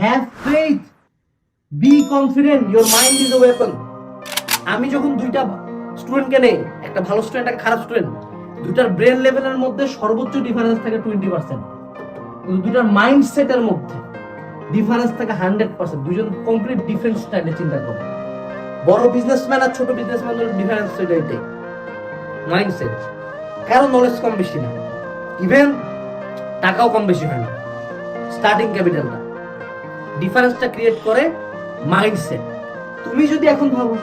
Have faith be confident your mind is a weapon আমি যখন দুইটা স্টুডেন্টকে নেই, একটা ভালো স্টুডেন্ট একটা খারাপ স্টুডেন্ট দুইটার ব্রেন লেভেলের মধ্যে সর্বোচ্চ ডিফারেন্স থাকে টোয়েন্টি পার্সেন্ট কিন্তু দুইটার মাইন্ডসেটের মধ্যে ডিফারেন্স থাকে হান্ড্রেড পার্সেন্ট দুজন কমপ্লিট ডিফারেন্ট স্টাইলে চিন্তা করে বড় বিজনেসম্যান আর ছোট বিজনেসম্যানের ডিফারেন্স সেটা এটাই। মাইন্ডসেট কারও নলেজ কম বেশি না। ইভেন টাকাও কম বেশি হয় না। স্টার্টিং ক্যাপিটালটা ডিফারেন্সটা ক্রিয়েট করে মাইন্ডসেট তুমি যদি এখন ভাবো,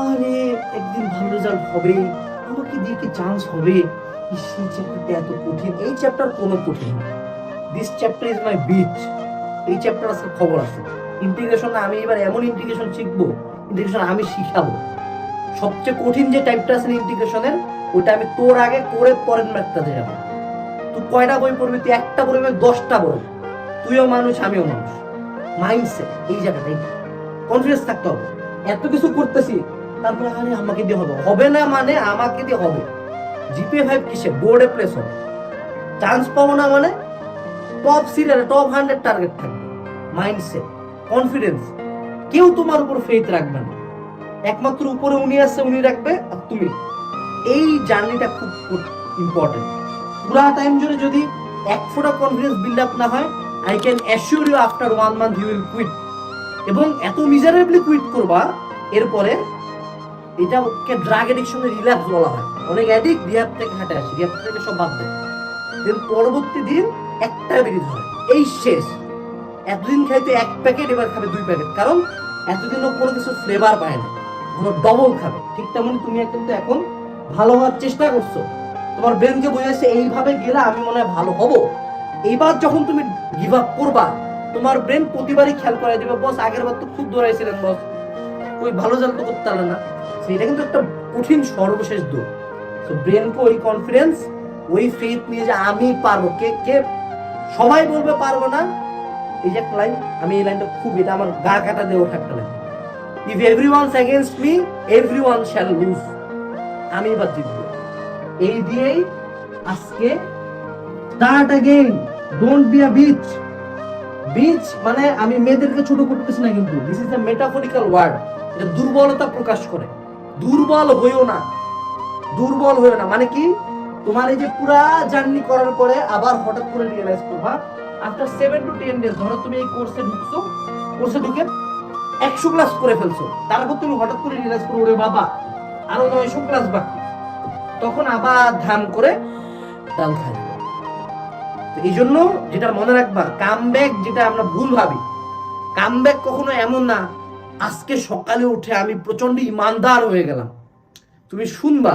আরে, একদিন ভালো রেজাল্ট হবে, আমাকে দিয়ে কি চান্স হবে? এই চ্যাপ্টারটা এত কঠিন, এই চ্যাপ্টার কোনো কঠিন না। This chapter is my bitch এই চ্যাপ্টার আজকে খবর আছে। ইন্টিগ্রেশন আমি এবার এমন ইন্টিগ্রেশন শিখব ইন্টিগ্রেশন আমি শিখাবো। সবচেয়ে কঠিন যে টাইপটা আছে ইন্টিগ্রেশনের ওটা আমি তোর আগে করে পরের ম্যাথটাতে যাব। তুই কয়টা বই পড়বি? তুই একটা পড়বি, দশটা পড়বি তুইও মানুষ, আমিও মানুষ। মাইন্ডসেট এই জায়গাটাই। কনফিডেন্স থাকতে হবে। এত কিছু করতেছি, তারপরে আরে আমাকে দিয়ে হবে। হবে না মানে আমাকে দিয়ে হবে। ফাইভ কিসে? বোর্ডে প্লেস হবে। চান্স পাবো না মানে টপ সিরিয়ালে টপ হান্ড্রেড টার্গেট থাকবে। মাইন্ডসেট কনফিডেন্স কেউ তোমার উপর ফেথ রাখবে না। একমাত্র উপরে উনি আছে, উনি রাখবে, আর তুমি। এই জার্নিটা খুব ইম্পর্টেন্ট পুরা টাইম জুড়ে যদি এক ফোঁটা কনফিডেন্স বিল্ড আপ না হয় I can assure you after one month you will quit এবং এত মিজারেবলি কুইট করবা, এরপরে এটাকে ড্রাগ এডিকশনে রিল্যাপস বলা হয়। অনেক অ্যাডিক্ট রিহাব থেকে হাঁটে আসে রিহাব থেকে সব বাদ দেয়। দেন পরবর্তী দিন একটা বেরিয়ে ধরে এই শেষ। এতদিন খাইতে এক প্যাকেট, এবার খাবে দুই প্যাকেট। কারণ এতদিন ও কোনো কিছু ফ্লেভার পায় না। কোনো ডবল খাবে। ঠিক তেমন তুমি কিন্তু এখন ভালো হওয়ার চেষ্টা করছ। তোমার ব্রেনকে বোঝাচ্ছে এইভাবে গেলে আমি মনে হয় ভালো হব। এইবার যখন তুমি গিভ আপ করবা, তোমার ব্রেন প্রতিবারই খেয়াল করে দিবে, বস, আগের বার তো খুব দৌড়াইছিলেন, বস। ওই ভালো জাল তো করতে পারলে না। এটা কিন্তু একটা কঠিন সর্বশেষ দৌড়। তো ব্রেনকে ওই কনফিডেন্স ওই ফেথ নিয়ে যে আমি পারব, কে কে সবাই বলবে পারব না, এই যে একটা লাইন আমি এই লাইনটা খুব এটা আমার গা কাটা দিয়ে ওঠা line if every ones against me every one shall lose আমি এবার জিতবো। এই দিয়েই আজকে start again don't be a bitch bitch মানে আমি মেয়েদেরকে ছোট করতেছি না কিন্তু। This is a metaphorical word এটা দুর্বলতা প্রকাশ করে। দুর্বল হইও না। দুর্বল হইও না। মানে কি? তোমার এই যে পুরা জার্নি করার পরে আবার হঠাৎ করে রিয়েলাইজ করবা after seven to ten days ধরো তুমি এই কোর্সে ঢুকছো কোর্সে ঢুকে একশো ক্লাস করে ফেলছো। তারপর তুমি হঠাৎ করে রিয়েলাইজ করো, ওরে বাবা, আরও নয়শো ক্লাস বাকি। তখন আবার ধাম করে ডাল খাই এই জন্য যেটা মনে রাখবা কামব্যাক যেটা আমরা ভুল ভাবি কামব্যাক কখনো এমন না, আজকে সকালে উঠে আমি প্রচণ্ড ইমানদার হয়ে গেলাম। তুমি শুনবা,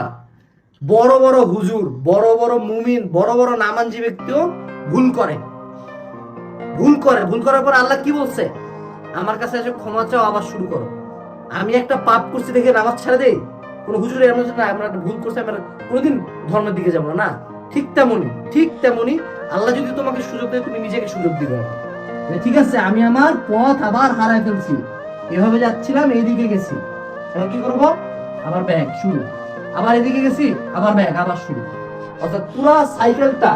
বড় বড় হুজুর, বড় বড় মুমিন, বড় বড় নামাঞ্জি ব্যক্তিও ভুল করে। ভুল করে, ভুল করার পর আল্লাহ কি বলছে? আমার কাছে এসে ক্ষমা চাও, আবার শুরু করো। আমি একটা পাপ করছি দেখে নামাজ ছেড়ে দেই। কোন হুজুর এমন না আমরা ভুল করছি, আমরা কোনোদিন ধর্মের দিকে যাব না। না, ঠিক তেমনই ঠিক তেমনই আল্লাহ যদি তোমাকে সুযোগ দেয়, তুমি নিজেকে সুযোগ দিবে। ঠিক আছে, আমি আমার পথ আবার হারায় ফেলছি। এভাবে যাচ্ছিলাম, এইদিকে গেছি। এখন কি করব? আবার ব্যাগ শুরু। আবার এদিকে গেছি, আবার ব্যাগ আবার শুরু। অর্থাৎ পুরো সাইকেলটা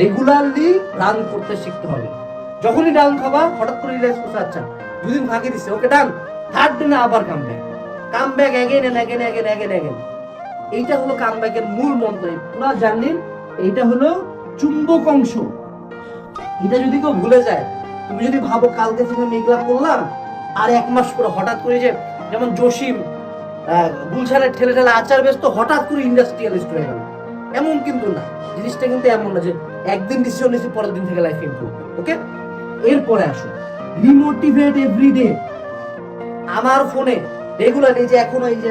রেগুলারলি রান করতে শিখতে হবে। যখনই ডাউন খাবা, হঠাৎ করে রিলাইজ করছে আচ্ছা দুদিন ফাঁকি দিছে। ওকে, ডান। থার্ড দিনে আবার come back come again and again again again again এইটা হলো কাম ব্যাকের মূল মন্ত্র। পুরো জার্নির এইটা হলো চুম্বক অংশ। এটা যদি কেউ ভুলে যায়, তুমি যদি ভাবো কালকে থেকে মেঘলা করলাম, আর এক মাস পরে হঠাৎ করে যে যেমন জসিম গুলশানের ঠেলে ঠেলে আচার ব্যস্ত, হঠাৎ করে ইন্ডাস্ট্রিয়ালিস্ট হয়ে গেল। এমন কিন্তু না। জিনিসটা কিন্তু এমন না যে একদিন ডিসিশন নিয়েছি, পরের দিন থেকে লাইফ ইমপ্রুভ ওকে এরপরে আসো। রিমোটিভেট এভরিডে আমার ফোনে রেগুলার এই যে এখনও এই যে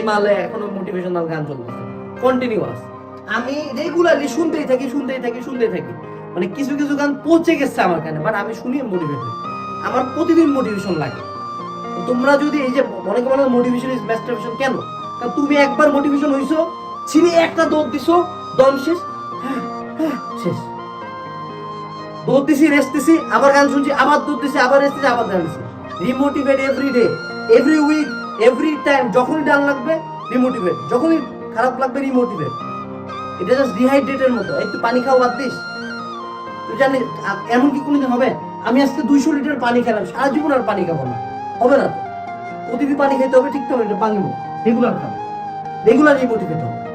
ইমালে এখনও মোটিভেশনাল গান চলতেছে। কন্টিনিউয়াস আমি রেগুলারলি শুনতেই থাকি শুনতেই থাকি শুনতেই থাকি। মানে কিছু কিছু গান পচে গেছে আমার কানে বাট আমি শুনি মোটিভেট হই আমার প্রতিদিন মোটিভেশন লাগে। তোমরা যদি এই যে অনেকে বলে মোটিভেশন ইজ ম্যাস্টারবেশন কেন? কারণ তুমি একবার মোটিভেশন হইছো ছিঁড়ে একটা দৌড় দিছো দম শেষ হ্যাঁ, হ্যাঁ, শেষ। দৌড় দিছি রেস্ট দিছি আবার গান শুনছি আবার দৌড় দিছি আবার রেস্ট দিছি আবার গান দিছি remotivate every day every week every time যখনই ডান লাগবে রিমোটিভেট যখনই খারাপ লাগবে রিমোটিভেট এটা জাস্ট ডিহাইড্রেটের মতো। একটু পানি খাওয়া বাদ দিস। তুই জানিস, এমন কি কোনোদিন হবে? আমি আজকে দুইশো লিটার পানি খেলাম, সারা জীবন আর পানি খাব না। হবে না তো? প্রতিদিন পানি খেতে হবে, ঠিক তো, এটা পানি রেগুলার খাব। রেগুলার রেগুলারই মোটিভেট হবে।